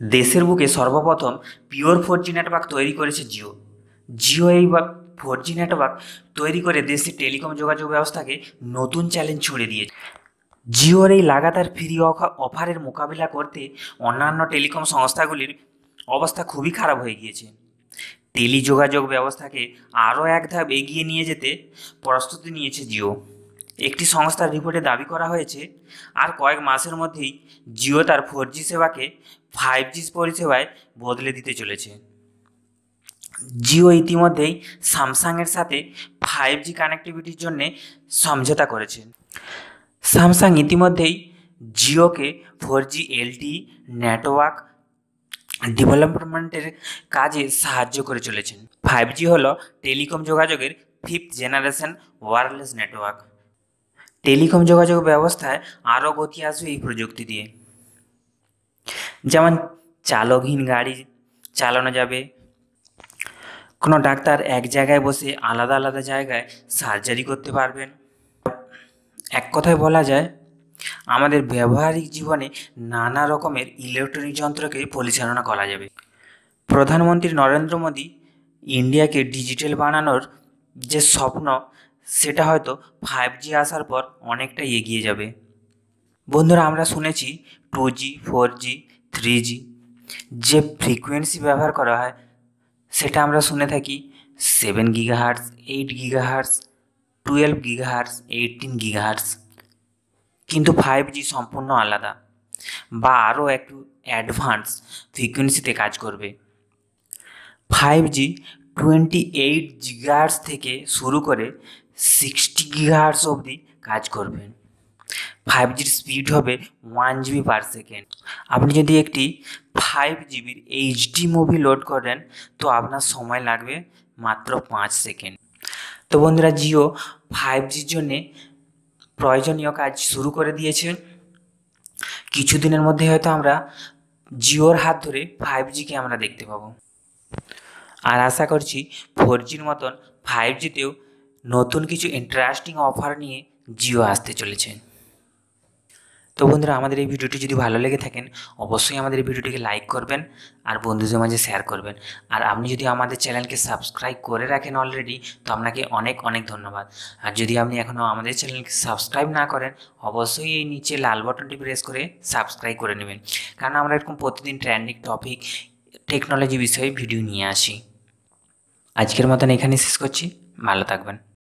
দেশের বুকে সর্বপ্রথম পিওর ফোর জি নেটওয়ার্ক তৈরি করেছে জিও। জিও এই বা ফোর জি নেটওয়ার্ক তৈরি করে দেশের টেলিকম যোগাযোগ ব্যবস্থাকে নতুন চ্যালেঞ্জ ছুড়ে দিয়েছে। জিওর এই লাগাতার ফ্রি অফারের মোকাবিলা করতে অন্যান্য টেলিকম সংস্থাগুলির অবস্থা খুবই খারাপ হয়ে গিয়েছে। টেলি যোগাযোগ ব্যবস্থাকে আরও এক ধাপ এগিয়ে নিয়ে যেতে প্রস্তুতি নিয়েছে জিও। একটি সংস্থার রিপোর্টে দাবি করা হয়েছে, আর কয়েক মাসের মধ্যেই জিও তার ফোর জি সেবাকে ফাইভ জি পরিষেবায় বদলে দিতে চলেছে। জিও ইতিমধ্যেই স্যামসাংয়ের সাথে ফাইভ জি কানেক্টিভিটির জন্যে সমঝোতা করেছে। স্যামসাং ইতিমধ্যেই জিওকে ফোর জি এলটি নেটওয়ার্ক ডেভেলপমেন্টের কাজে সাহায্য করে চলেছেন। ফাইভ জি হল টেলিকম যোগাযোগের fifth generation wireless network telecom যোগাযোগ ব্যবস্থায় আরও গতি আসবে এই প্রযুক্তি দিয়ে। যেমন চালকহীন গাড়ি চালানো যাবে, কোনো ডাক্তার এক জায়গায় বসে আলাদা আলাদা জায়গায় সার্জারি করতে পারবেন। এক কথায় বলা যায়, আমাদের ব্যবহারিক জীবনে নানা রকমের ইলেকট্রনিক যন্ত্রকে পরিচালনা করা যাবে। প্রধানমন্ত্রী নরেন্দ্র মোদী, ইন্ডিয়াকে ডিজিটাল বানানোর যে স্বপ্ন সেটা হয়তো ফাইভ জি আসার পর অনেকটাই এগিয়ে যাবে। বন্ধুরা, আমরা শুনেছি two G four G three G যে ফ্রিকোয়েন্সি ব্যবহার করা হয়, সেটা আমরা শুনে থাকি seven gigahertz eight gigahertz twelve gigahertz eighteen gigahertz কিন্তু ফাইভ জি সম্পূর্ণ আলাদা বা আরও একটু অ্যাডভান্স ফ্রিকোয়েন্সিতে কাজ করবে। Five G twenty eight gigahertz থেকে শুরু করে সিক্সটি গিগাহার্স অবধি কাজ করবে ফাইভ জির স্পিড হবে ওয়ান জিবি পার সেকেন্ড আপনি যদি একটি ফাইভ জিবির এইচডি মুভি লোড করেন, তো আপনার সময় লাগবে মাত্র পাঁচ সেকেন্ড তো বন্ধুরা, জিও ফাইভ জির জন্যে প্রয়োজনীয় কাজ শুরু করে দিয়েছে। কিছুদিনের মধ্যে হয়তো আমরা জিওর হাত ধরে ফাইভ জিকে আমরা দেখতে পাবো। আর আশা করছি ফোর জির মতন ফাইভ জিতেও নতুন কিছু ইন্টারেস্টিং অফার নিয়ে জিও আসতে চলেছে। তো বন্ধুরা, আমাদের এই ভিডিওটি যদি ভালো লেগে থাকেন, অবশ্যই আমাদের এই ভিডিওটিকে লাইক করবেন আর বন্ধুদের মাঝে শেয়ার করবেন। আর আপনি যদি আমাদের চ্যানেলকে সাবস্ক্রাইব করে রাখেন অলরেডি তো আপনাকে অনেক অনেক ধন্যবাদ। আর যদি আপনি এখনও আমাদের চ্যানেলকে সাবস্ক্রাইব না করেন, অবশ্যই এই নিচে লাল বাটনটি প্রেস করে সাবস্ক্রাইব করে নেবেন। কারণ আমরা এরকম প্রতিদিন ট্রেন্ডিং টপিক টেকনোলজি বিষয়ে ভিডিও নিয়ে আসি। আজকের মতন এখানে শেষ করছি। ভালো থাকবেন।